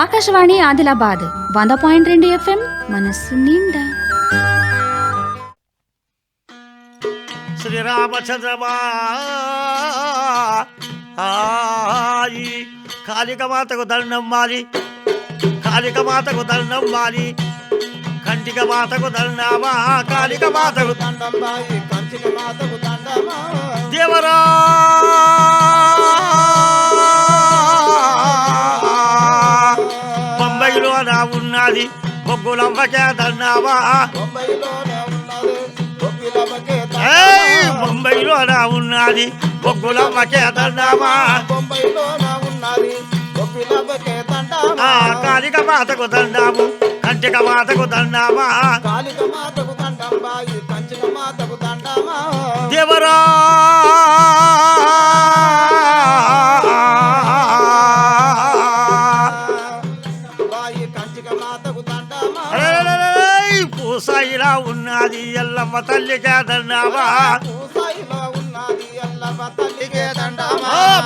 ఆకాశవాణి ఆదిలాబాద్ వంద పాయింట్ రెండు ఎఫ్ఎం మనస్సు నిండా. శ్రీరామచంద్రమా కాళికమాతకు కాళిక మాతకు దండం మాలి కాళిక దండం మాలి కంటిక మాతకు దండమా కాళిక మాతకు దండం కంటిక మాతకు దండమా. దేవరా ఉన్నది బొగ్గులవ్వకే దండమా బొంబాయిలోనే ఉన్నది బొబ్బిలమ్మకే ఏయ్ దండమా బొగ్గులవ్వకే మాతకు దండాము కంటిక మాతకు దండామా మాతకు దండం బాయి కంచిక మాతకు దేవరా! ఎల్లమ్మ తల్లికే దండామా?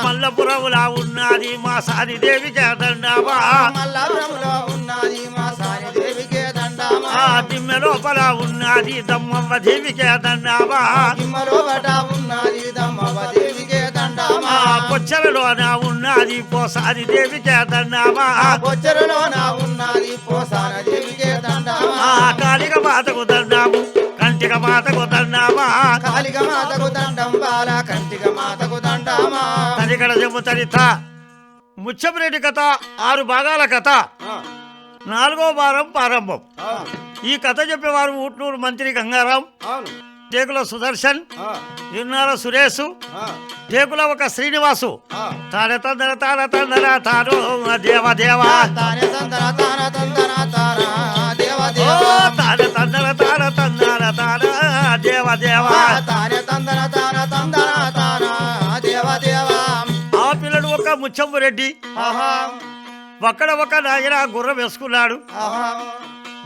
మల్లపురములా ఉన్నది మా సారి దేవికే దండామా? దిమ్మె లోపల ఉన్నది దమ్మమ్మ దేవికే దండామా? బట ఉన్నది దమ్మవ దేవికే దండమా? ఆ పొచ్చలలోన ఉన్నది పోసారి దేవికే దండామా? పోసాన దేవికే కాళిక మాతకు దండాము. కంటిక మాతకు దండామా. కాళిక మాతకు దండం బాల కంటిక మాతకు దండమా. తరిగడ జమ్ము తరిత ముచ్చమరెడ్డి కథ ఆరు భాగాల కథ. నాలుగో వారం ప్రారంభం. ఈ కథ చెప్పేవారు ఊట్నూరు మంత్రి గంగారాం టేకుల సుదర్శన్ ఇన్నార సురేష్ టేకుల ఒక శ్రీనివాసు. తాన తందర తాన తందర తాను దేవ దేవ. తానే తందన తాన తందన తాన దేవ దేవ. తాన తందర తందర దేవ. తానే తందన తాన తందన తాన. దేవ దేవ. ఆ పిల్లడు ఒక ముచ్చమ్మ రెడ్డి. ఒక్కడ ఒక నాయన గుర్రం వేసుకున్నాడు.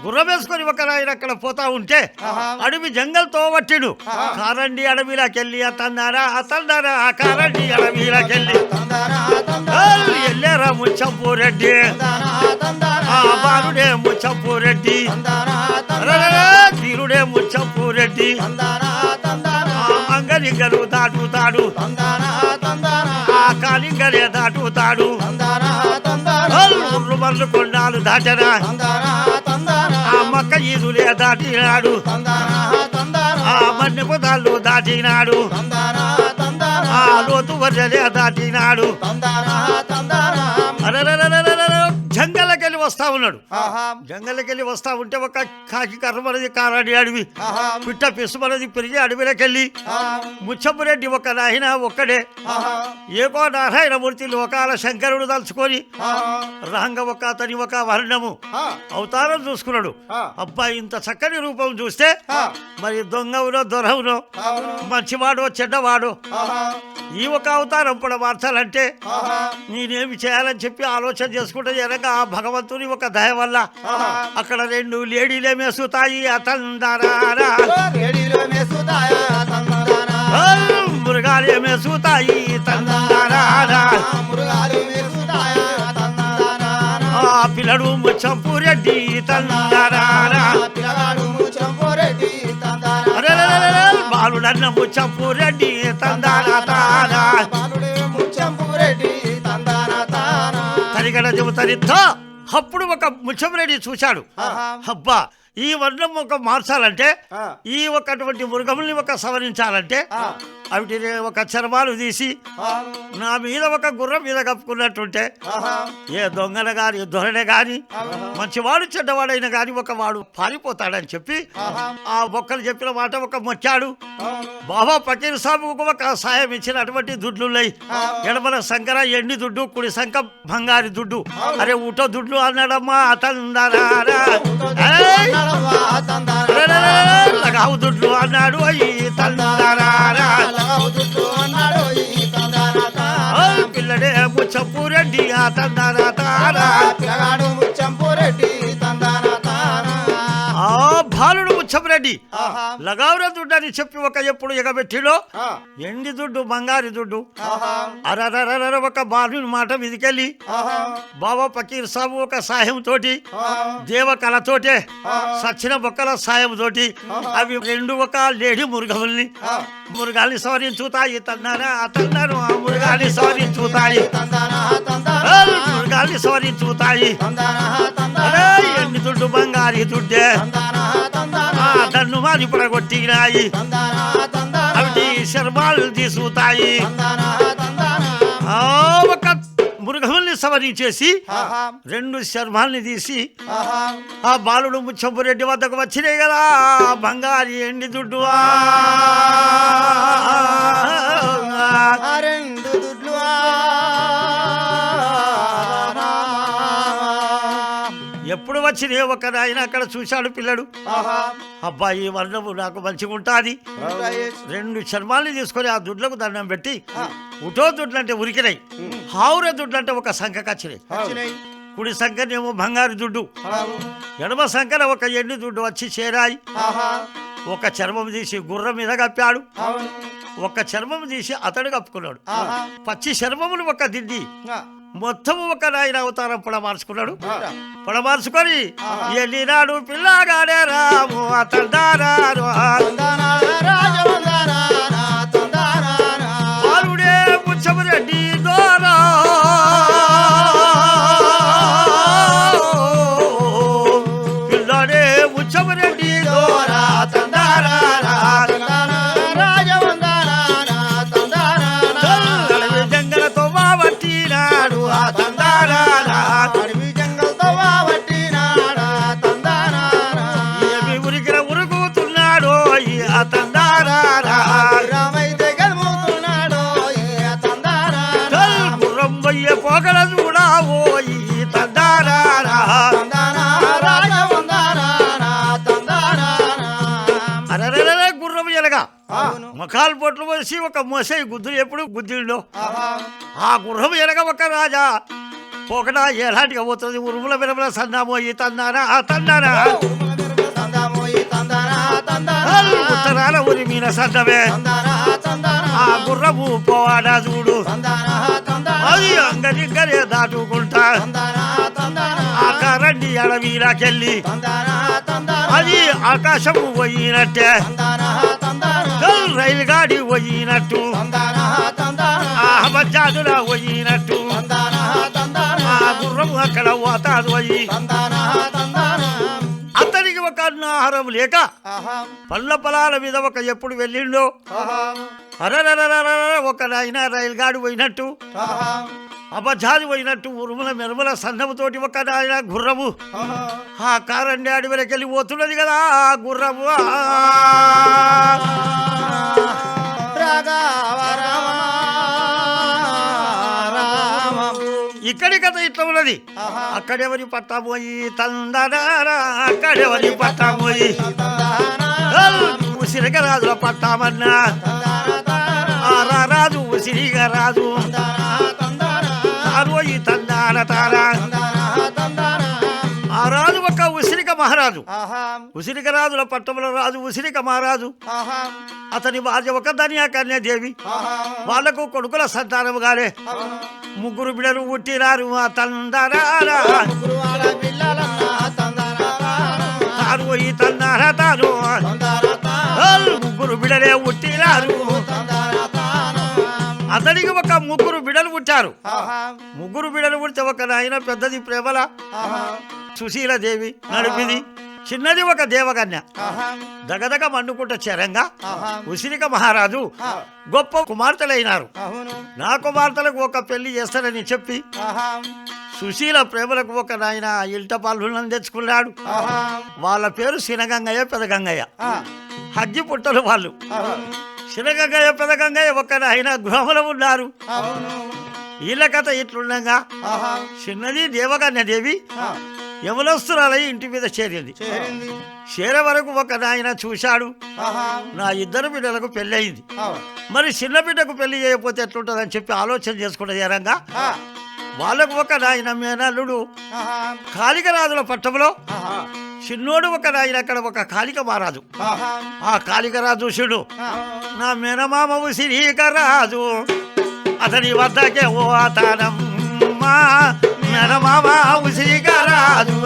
గుర్రం వేసుకొని ఒక నాయన అక్కడ పోతా ఉంటే. అడవి జంగల్తో పట్టిడు ఆహా. కారండి అడవిలోకెళ్ళి అతన్నారా అతన్నారా ఆ కారండి అడవిలోకెళ్ళి. తందన తందన ఎల్లేరా ముచ్చంపు రెడ్డి తందన తందన ఆ బాలుడే ముచ్చంపు రెడ్డి తందన తందన అరెరెరె, తీరుడే ముచ్చంపు రెడ్డి తందన తందన ఆ మంగలింగలు దాటుతాడు. ఆ కాలింగలే దాటుతాడు. తందన ముర్రు కొండాలు దాటరా. ఆ ఈదులే దాటినాడు. తందన తందన ఆ మన్నె పొదాలు దాటినాడు. ఆ లోతు వర్జలే దాటినాడు. జంగల వస్తా ఉన్నాడు. జంగలకెళ్ళి వస్తా ఉంటే ఒక కాకి కర్రమనది కారాడి అడవి. పిట్ట పిసుమనది పెరిగి అడవిలోకెళ్ళి ముచ్చపురెడ్డి ఒక నాయన ఒక్కడే. ఏకో నారాయణమూర్తి లోకాల శంకరుడు తలుచుకొని రాంగ ఒక అతని ఒక వర్ణము. అవతారం చూసుకున్నాడు. ఆ. అబ్బా ఇంత చక్కని రూపం చూస్తే మరి దొంగవునో దొరవునో మంచివాడో చెడ్డవాడో. ఈ ఒక అవతారం కూడా మార్చాలంటే నేనేమి చేయాలని చెప్పి ఆలోచన చేసుకుంటే జనక ఆ భగవంతుని ఒక దయ వల్ల అక్కడ రెండు లేడీలే మేసుతాయి అతందరారా మృగాలే మేసుతాయి తందరారా పిల్లడు ముచ్చంపు రెడ్డి తందరారా బాలుడన్న ముచ్చంపు రెడ్డి తందారా తారా ముచ్చంపురెడ్డి తరిగడ చెబుతారిద్దా అప్పుడు ఒక ముచ్చమరెడ్డి చూశాడు. అబ్బా ఈ వర్ణం ఒక మార్చాలంటే. ఈ ఒకటువంటి మృగముల్ని ఒక సవరించాలంటే. అవిటిని ఒక చర్మాలు తీసి నా మీద ఒక గుర్రం మీద కప్పుకున్నట్టుంటే ఏ దొంగన గాని దొరనే గాని. మంచివాడు చెడ్డవాడైన గాని ఒక వాడు పారిపోతాడని చెప్పి ఆ ఒక్కరు చెప్పిన మాట ఒక మొచ్చాడు బాబా పకీర్ సాబుకు ఒక సాయం ఇచ్చినటువంటి దుడ్లున్నాయి. ఎడమల సంకర ఎండి దుడ్డు కుడి సంక బంగారి దుడ్డు. అరే ఊట దుడ్లు అన్నాడమ్మా అతందరారా ఏయ్! లగావు దుడ్లు అన్నాడు అయ్యి తందరారా పిల్లడే ముచ్చపు రెడ్డి ఆ తందరా తారా రెడ్డి. లగావుర దుడ్డు అని చెప్పి ఒక ఎప్పుడు ఎగబెట్టిలో? ఎండి దుడ్డు బంగారు దుడ్డు. అరరరర ఒక బాలుని మాట మీదికెళ్ళి ఆహా. బాబా ఫకీర్ సాబు ఒక సాయం తోటి దేవ కళతోటే సచ్చిన బొక్కల సాయం తోటి అవి రెండు ఒక లేడి మురుగముల్ని. మురుగాల్ని సవరించుతాయి తన్నారా తన్నారు ఆ మురుగాల్ని సవరించుతాయి. మురుగాల్ని సవరించుతాయి. ఎండి దుడ్డు బంగారి దుడ్డే. ఆ దన్ను మాది పడగొట్టినాయి. అవిటి శర్మాలు ఆ ఒక మృగముల్ని సవరించేసి రెండు శర్మాల్ని తీసి ఆ బాలుడు ముచ్చంపురెడ్డి వద్దకు వచ్చినాయి కదా బంగారి ఎండి దుడ్డు వచ్చినాయి ఒక నాయన అక్కడ చూశాడు పిల్లడు. అబ్బాయి వర్ణము నాకు మంచిగా ఉంటుంది. రెండు చర్మాల్ని తీసుకొని ఆ దుడ్లకు దండం పెట్టి. ఉటో దుడ్లు అంటే ఉరికినాయి హావుర దుడ్లు అంటే ఒక సంఖకి వచ్చినాయి వచ్చినాయి కుడి సంఖనేమో బంగారు దుడ్డు. ఎడమ సంఖన ఒక ఎండి దుడ్డు వచ్చి చేరాయి. ఒక చర్మం తీసి గుర్రం మీద కప్పాడు. ఒక చర్మం తీసి అతడు కప్పుకున్నాడు. పచ్చి చర్మములు ఒక దిద్ది. మొత్తం ఒక నాయన అవతారం పొడమార్చుకున్నాడు. పొడమార్చుకొని. ఎల్లినాడు పిల్లగాడే రాము అతడారారు తందన ముఖాలు పొట్లు పోసి ఒక మొసై గుద్దులు ఎప్పుడు గుద్దిండో. ఆ గుర్రం ఎనక ఒక రాజా. ఒకట ఎలాంటిగా పోతుంది? ఉరుముల విరముల సన్నామోయి తందానా ఆ తందానా? ఉత్తరాల ఉరి మీన సన్నమే ఆ గుర్రము పోవాడా చూడు. అది అంగనిగ్గరే దాటుకుంటా. ఆ కరండి అడవిలాకెళ్ళి అది ఆకాశము పోయినట్టే. రైలు గాడి పోయినట్టు. ఆ బజ్జాదుల పోయినట్టు. ఆ గుర్రము అక్కడ పోతాదు పోయి. అతనికి ఒక అన్నాహారం లేక పళ్ళ పొలాల మీద ఒక ఎప్పుడు వెళ్ళిండో. అరరరరర ఒక నాయన రైలు గాడి పోయినట్టు. అబద్ధాలు పోయినట్టు ఉరుముల మెరుముల సన్నముతోటి ఒక నాయన గుర్రము. ఆ కారండి అడవిలోకి వెళ్ళి పోతున్నది కదా ఆ గుర్రము. ఆ. ఇక్కడి కథ ఇట్లా ఉన్నది. అక్కడెవరి పట్టా పోయి తందనారా అక్కడెవరి పట్టా పోయి ఉసిరిగ రాజుల పట్టామన్నా. రాజు ఉసిరిగా రాజు తారోయి తందాన తారా. ఆ రాజు ఒక ఉసిరిక మహారాజు. ఉసిరిక రాజుల పట్టముల రాజు ఉసిరిక మహారాజు. అతని భార్య ఒక ధనియా కన్యాదేవి. వాళ్ళకు కొడుకుల సంతానము గారే ముగ్గురు బిడలు పుట్టినారు ఆ తందనారా తాను ఈ తాను. హల్ ముగ్గురు బిడలే అతనికి ఒక ముగ్గురు బిడలు పుట్టారు. ముగ్గురు బిడలు పుడితే ఒక నాయన పెద్దది ప్రేమల సుశీలదేవి నడిపిది. చిన్నది ఒక దేవకన్య. దగదగ మండుకుంట చరంగా ఉసిరిక మహారాజు గొప్ప కుమార్తెలైనారు. నా కుమార్తెలకు ఒక పెళ్ళి చేస్తానని చెప్పి సుశీల ప్రేమలకు ఒక నాయన ఇల్ట పాల్గొనని తెచ్చుకున్నాడు. వాళ్ళ పేరు సినగంగయ్య పెదగంగయ్య. హగ్గి పుట్టలు వాళ్ళు. సినగంగయ్య పెదగంగయ్య ఒక నాయన గృహంలో ఉన్నారు వీళ్ళ కథ ఇట్లుండగా చిన్నది దేవకన్య దేవి ఆ, యమనస్తురాలై ఇంటి మీద చేరింది. చేరింది. చేరే వరకు ఒక నాయన చూశాడు నా ఇద్దరు బిడ్డలకు పెళ్ళయింది. అవును. మరి చిన్న బిడ్డకు పెళ్ళి చేయకపోతే ఎట్లుంటుందని చెప్పి ఆలోచన చేసుకున్నది ఎరంగా ఆ, వాళ్ళకు ఒక నాయన మేనల్లుడు కాళికరాజుల పట్టంలో చిన్నోడు ఒక రాయిన అక్కడ ఒక కాళిక మహారాజు. ఆ కాళిక రాజు చూడు. ఆ. నా మేనమామవు శ్రీకరాజు అతని వద్దకే ఓ అతనమ్మా. మేనమామ శ్రీకరాజు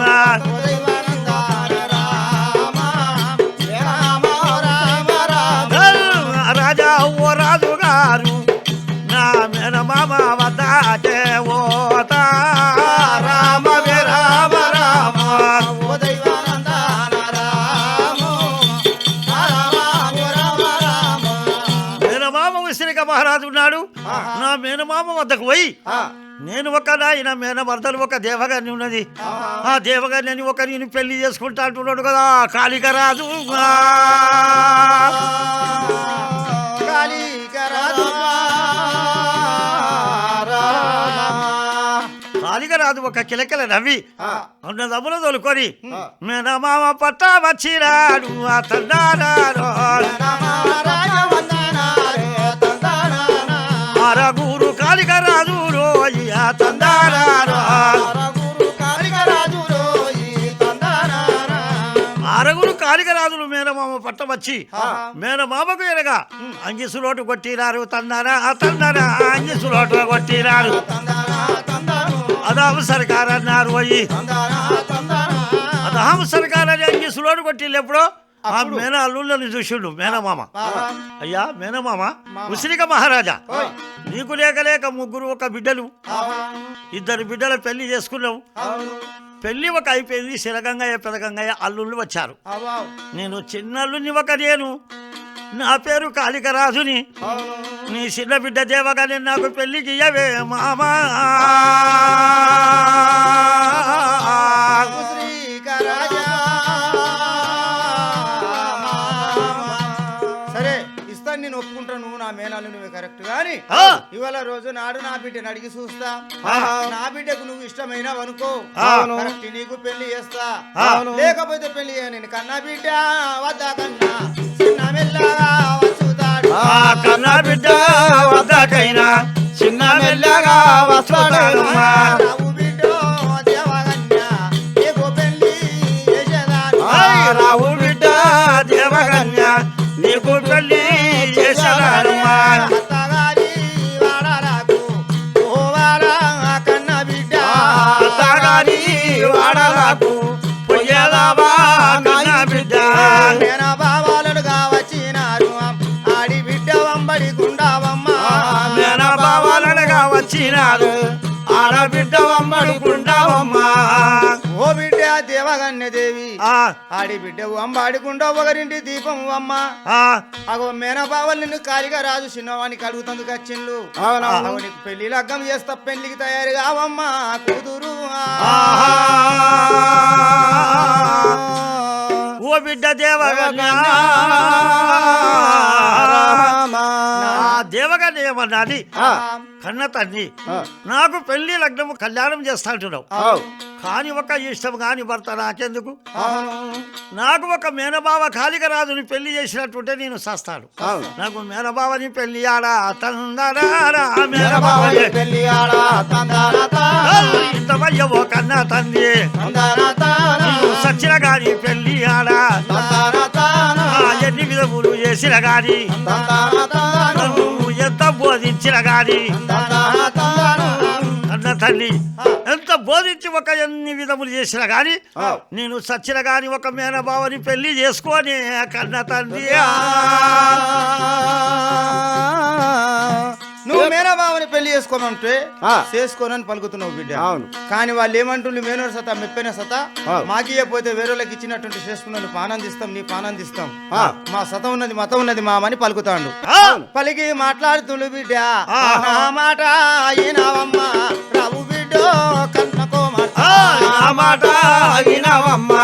మేనమామ వద్దకు పోయి. నేను ఒక నాయన మేనమర్దలు ఒక దేవగారిని ఉన్నది. ఆ దేవగారిని ఒక నేను పెళ్ళి చేసుకుంటా అంటున్నాడు కదా కాళికరాజు కాళీకరాజు ఒక కిలకిల నవ్వి ఆ. అన్న దమ్ముల తోలుకొని. మేనమామ పట్ట వచ్చిరాడు అతన్నారారు మేనమామ పట్ట వచ్చి మేనమామకు ఎనగా అంగిసులోటు కొట్టినారు తన్నారా తన్నారా అంగిసులోటు కొట్టినారు. అదాము సర్కార్ అన్నారు పోయి అదాము సర్కార్ అని అంగిసులోటు కొట్టిల్లు ఎప్పుడో? ఆ మేన అల్లుళ్ళని చూసిండు మేనమామ. అయ్యా మేనమామ ఉసిరిక మహారాజా నీకు లేక లేక ముగ్గురు ఒక బిడ్డలు. ఇద్దరు బిడ్డల పెళ్ళి చేసుకున్నావు. పెళ్ళి ఒక అయిపోయింది శిలగంగయ్య పెదగంగయ్య అల్లుళ్ళు వచ్చారు. నేను చిన్నల్లుని ఒక నేను. నా పేరు కాళికరాజుని. నీ చిన్న బిడ్డ దేవగానే నాకు పెళ్ళికి ఇయ్యవే మామా. ఇవాళ రోజు నాడు నా బిడ్డని అడిగి చూస్తా. నా బిడ్డకు నువ్వు ఇష్టమైనావు అనుకో. కరెక్ట్ నీకు పెళ్ళి చేస్తా. లేకపోతే పెళ్ళి చేయను కన్నా బిడ్డ వద్దా కన్నా. చిన్న మెల్లగా వచ్చుతాడు ఆ కన్న బిడ్డ ఆడి బిడ్డ వంబాడికుండా ఒకరింటి దీపం అమ్మ. అగో మేన బావలు నిన్ను కాలిగా రాజు చిన్నవానికి అడుగుతందుకు వచ్చిండ్లు. నీకు పెళ్ళి లగ్గం చేస్తా పెళ్ళికి తయారు కావమ్మా కూతురు. ఓ బిడ్డ దేవగన్య నా ఏమన్నది? కన్న తండ్రి నాకు పెళ్ళి లగ్నము కళ్యాణం చేస్తా అంటున్నావు కాని ఒక ఇష్టం కాని భర్త నాకెందుకు? నాకు ఒక మేనబావ కాళికరాజుని పెళ్ళి చేసినట్టుంటే నేను సస్తాను. నాకు మేనబావని పెళ్ళి ఆడా తందరారా మేనబావని పెళ్ళి ఆడా కన్న తండ్రి సచ్చిన గాని పెళ్ళి ఆడా. ఎన్ని విధములు చేసిన గాని. నువ్వు ఎంత బోధించిన గాని? అన్న తల్లి ఎంత బోధించి ఒక ఎన్ని విధములు చేసిన గాని నేను సచ్చిన గాని ఒక మేనబావని పెళ్ళి చేసుకొని కన్న తండ్రి. నువ్వు మేనబావని పెళ్ళి చేసుకోమంటే. చేసుకోనని పలుకుతున్నావు బిడ్డ. అవును. కానీ వాళ్ళు ఏమంటుండ్రు మేనోడు సత మెప్పిన సత. మాకియపోతే వేరే వాళ్ళకి ఇచ్చినటువంటి చేసుకున్నాను పానందిస్తాం నీ పానందిస్తాం ఆ. మా సత ఉన్నది మతం ఉన్నది మామని పలుకుతాండు. పలికి మాట్లాడుతుండు బిడ్డ. మాట అయినావమ్మా రావు బిడ్డో కన్నకో మాట వినవమ్మా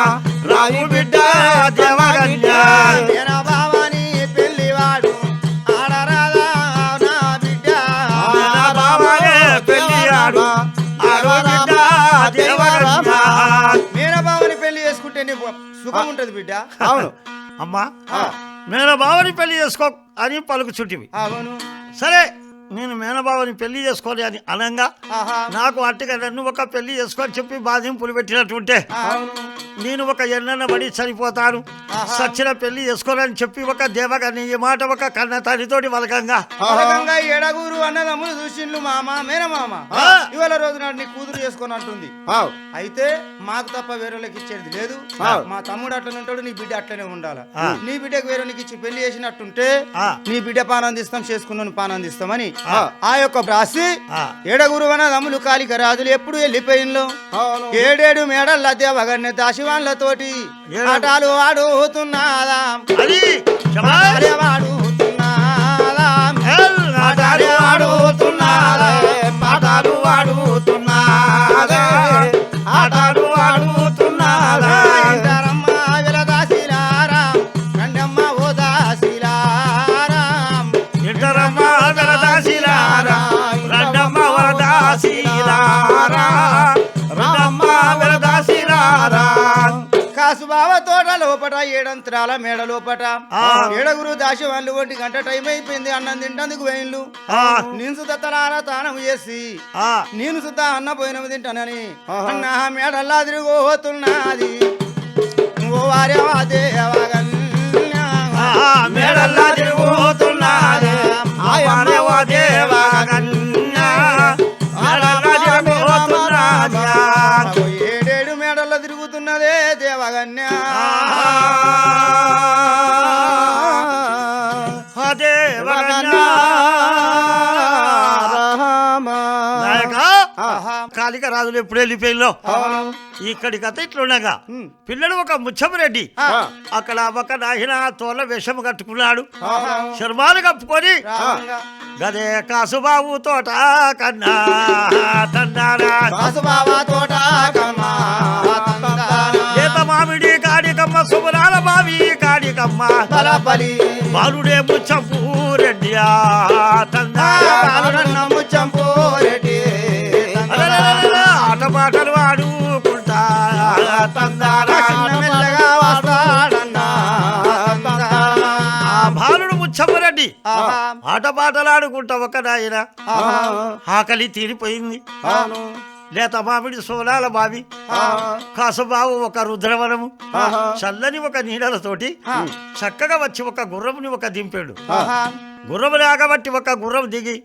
సుఖం ఉంటది బిడ్డ. అవును. అమ్మా మేన బావని పెళ్ళి చేసుకో అని పలుకుచుంటివి. అవును. సరే నేను మేనబావని పెళ్ళి చేసుకోవాలి అని అనంగా నాకు అట్టుగా నన్ను ఒక పెళ్ళి చేసుకొని చెప్పి బాధింపులు పెట్టినట్టుంటే నేను ఒక ఎన్నెన్న పడి చనిపోతాను. సచ్చిన పెళ్ళి చేసుకోవాలని చెప్పి ఒక దేవగాని ఈ మాట ఒక కన్న తల్లితోటి వలకంగా. ఏడగూరు అన్నదమ్ములు చూసిండ్లు మామ మేనమామ. ఇవాళ రోజు నాడు నీ కూతురు చేసుకొని అంటుంది అయితే మాకు తప్ప వేరేళ్ళకి ఇచ్చేది లేదు. మా తమ్ముడు అట్లనే ఉంటాడు నీ బిడ్డ అట్లనే ఉండాలి. నీ బిడ్డకు వేరేనికి ఇచ్చి పెళ్ళి చేసినట్టుంటే ఆ. నీ బిడ్డ పానందిస్తాం చేసుకున్నాను పానందిస్తామని ఆ. యొక్క బ్రాసి ఆ. ఏడగురు అన్నదమ్ములు కాలిక రాజులు ఎప్పుడు వెళ్ళిపోయిన్లో? ఏడేడు మేడల్ల దేవగన్నె దాశివాన్లతోటి. ఆటలు. ఆటలు పాటలు ఆడుతున్నారా. పాటలు ఆడుతున్నారా. కాసుబావ తోట లోపట ఏడంత్రాల మేడ లోపట. ఏడగురు దాసి వాళ్ళు ఒంటి గంట టైం అయిపోయింది అన్నం తింటందుకు వేయిండ్లు ఆ, నేను సుత తలారా తానం చేసి నేను సుత అన్న పోయినవి తింటానని అన్న మేడల్లా తిరిగిపోతున్నది ఓ వారేవా దేవగన్యా. ఆ, మేడల్లా తిరుగుతున్నది. ఎప్పుడు వెళ్ళిపోయిందో అవును. ఇక్కడి కథ ఇట్లుండగా. పిల్లడు ఒక ముచ్చమరెడ్డి ఆ. అక్కడ ఒక నాయన తోల వేషం కట్టుకున్నాడు. శర్మాలు కప్పుకొని. గదే కాసుబాబు తోట కన్నా తందానా వాసుబావ తోట మామిడి కాడికమ్మ సుమరాల బావి కాడికమ్మ బలబలి. బాలుడే ముచ్చంపు రెడ్డియా తందానా బాలుడన్న ముచ్చంపోరెడ్డి ముచ్చమ్మరెడ్డి ఆహా. ఆట పాటలాడుకుంటా ఒక నాయన. ఆకలి తీరిపోయింది. లేత మామిడి సోలాల బావి. కాసుబావు ఒక రుద్రవనము. చల్లని ఒక నీడలతోటి. చక్కగా వచ్చి ఒక గుర్రముని ఒక దింపాడు. గుర్రము లాగబట్టి ఒక గుర్రం దిగి.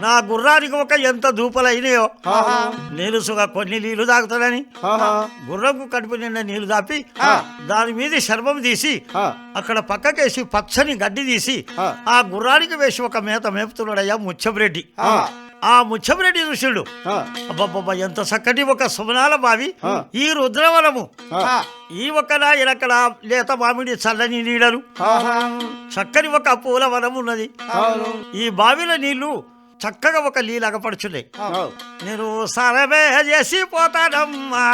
నా గుర్రానికి ఒక ఎంత దూపలైనాయో ఆహా. నేను సుగా కొన్ని నీళ్ళు తాగుతానని ఆహా. గుర్రంకు కడుపు నిండా నీళ్ళు దాపి. దాని మీద శర్మం తీసి. అక్కడ పక్కకేసి పచ్చని గడ్డి తీసి ఆ. గుర్రానికి వేసి ఒక మేత మేపుతున్నాడయ్యా ముచ్చమరెడ్డి ఆ. ముచ్చమరెడ్డి ఆ. అబ్బబ్బబ్బా ఎంత చక్కటి ఒక సుమనాల బావి. ఈ రుద్రవనము ఆ. ఈ ఒక్కన ఇరక్కడ లేత మామిడి చల్లని నీడలు. చక్కని ఒక పూల వనం ఉన్నది. ఈ బావిలో నీళ్ళు చక్కగా ఒక నీళ్ళు అగపడుచున్నాయి. నేను సరవే చేసి పోతానమ్మా.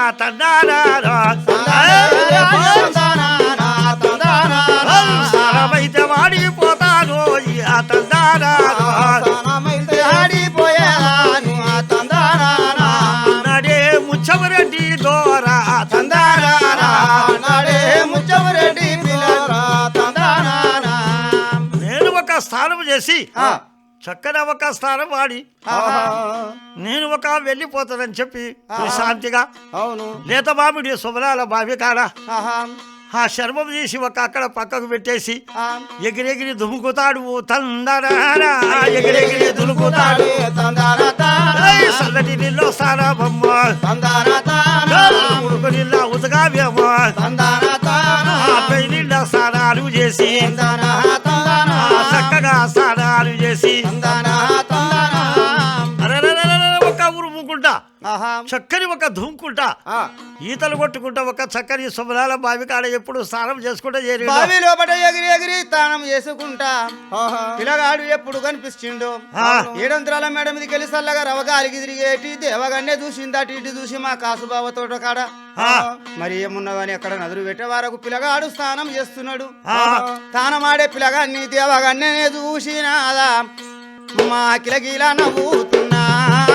సరమైతే వాడిపోతాను ఈ ఆ స్నానం చేసి. చక్కని ఒక స్నానం వాడి. నేను ఒక వెళ్ళిపోతానని చెప్పి శాంతిగా అవును లేత మామిడి సుమరాల బావి కాడ. ఆ శర్మం తీసి ఒక అక్కడ పక్కకు పెట్టేసి. ఎగిరెగిరి దుముకుతాడు తందరారా ఎగిరెగిరి దులుకుతాడు నీళ్ళు. ఉడుకు చేసి స్నానాలు చక్కని ఒక ధుంకుంటా ఆ. ఈతలు కొట్టుకుంటా ఒక చక్కని సుమరాల బావి కాడ ఎప్పుడు స్నానం చేసుకుంటా చేరి బావి లోపల ఎగిరి ఎగిరి తానం చేసుకుంటా. పిల్లగాడు ఎప్పుడు కనిపిస్తుండో. ఏడంతరాల మేడ మీదకి వెళ్ళి చల్లగా రవగాలికి తిరిగేటి దేవగానే చూసింది అటు ఇటు చూసి మా కాసుబావ తోట కాడ. మరి ఏమున్నదని అక్కడ నదురు పెట్టే వరకు పిల్లగాడు స్నానం చేస్తున్నాడు. తానం ఆడే పిల్లగాన్ని దేవగానే చూసినాదా? మా కిలకిల నవ్వుతున్నాదా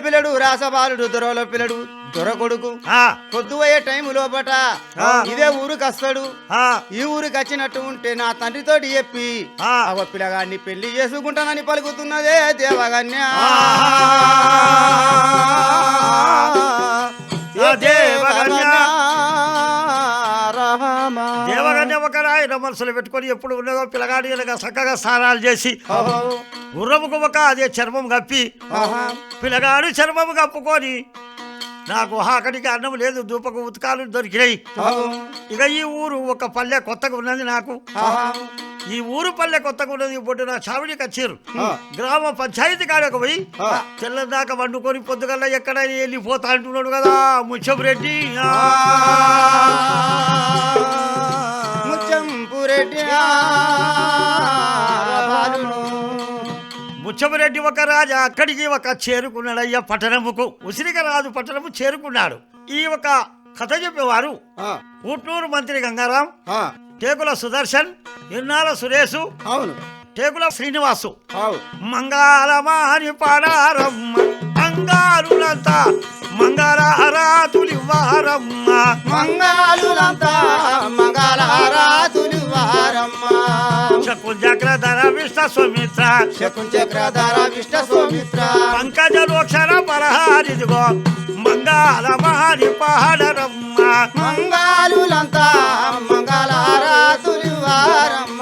పిల్లడు రాసబాలుడు దొరలో పిల్లడు దొర కొడుకు ఆ, పొద్దు అయ్యే టైం లోపట. ఇదే ఊరికి వస్తాడు ఈ ఊరికి వచ్చినట్టు ఉంటే నా తండ్రితోటి చెప్పి ఆ. అవ పిల్లగాన్ని పెళ్ళి చేసుకుంటానని పలుకుతున్నదే దేవగన్య ఆ మనసులో పెట్టుకొని ఎప్పుడు ఉన్నదో పిల్లగాడి చక్కగా స్నానాలు చేసి. గుర్రముకు ఒక అదే చర్మం కప్పి. పిల్లగాడు చర్మము కప్పుకొని నాకు ఆకలికి అన్నం లేదు దూపకు ఉతకాలు దొరికినాయి. ఇక ఈ ఊరు ఒక పల్లె కొత్తగా ఉన్నది నాకు. ఈ ఊరు పల్లె కొత్తగా ఉన్నది ఇప్పుడు నా చావిడికి వచ్చారు. గ్రామ పంచాయతీ కాడకు పోయి. తెల్లదాకా వండుకొని పొద్దుగల్లా ఎక్కడైనా వెళ్ళిపోతా అంటున్నాడు కదా ముచ్చం రెడ్డి ముచ్చమరెడ్డి ఒక రాజా అక్కడికి ఒక చేరుకున్నాడు అయ్యా పట్టణముకు ఉసిరిక రాజు పట్టణము చేరుకున్నాడు. ఈ ఒక కథ చెప్పేవారు. ఆ. ఊట్నూరు మంత్రి గంగారాం. టేకుల సుదర్శన్ ఇన్నాల సురేషు అవును. టేకుల శ్రీనివాసు. మంగాళమాని పాడారమ్మ. అంగారులంతా మంగళారాతులివ్వారమ్మ. మంగాళులంతా మంగళారాతులు వారమ్మ చకుజక్రధర విష్ణ సుమిత్ర. శకుంచక్రధర విష్ణ సౌమిత్ర. పంకజ లోక్షణ పరహారిదిగో మంగళమాని పాడరమ్మ. మంగాళులంతా మంగళారాతులు వారమ్మ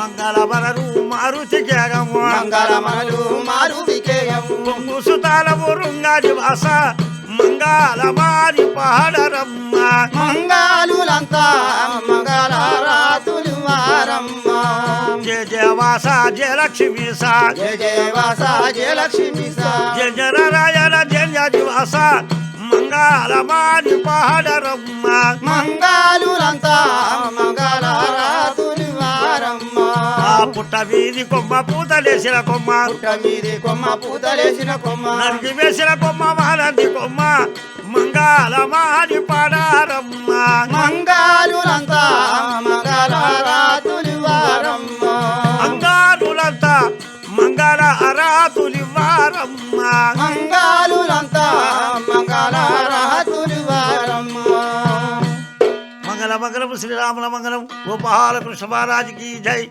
మంగళవరరు మారుతి జగము. మంగళమనలు మారుతికేయము పొంగు సుతాలము రుంగాది వాస మంగళమాని పాడరమ్మ. మంగాళులంతా మంగళారాతులు వారమ్మ. జయ జయవాస జయలక్ష్మి సా జయ జయ వాస జయ లక్ష్మి సా జయ జనరాయణ జయ దివాస మంగళమాని పాడరమ్మ. మంగాళులంతా ఆ పుట్ట వీధి కొమ్మ పూతలేసిన కొమ్మ. పుట్ట మీది కొమ్మ పూతలేసిన కొమ్మ. నరికి వేసిన కొమ్మ మానంది కొమ్మ. మంగళమాని పాడారమ్మ. మంగాళులంతా మంగళారాతులు వారమ్మ అంగారులంతా మంగళ మంగళారాతులు వారమ్మ మంగళ మంగళం శ్రీరాముల మంగళం గోపాలకృష్ణ మహారాజుకి జై.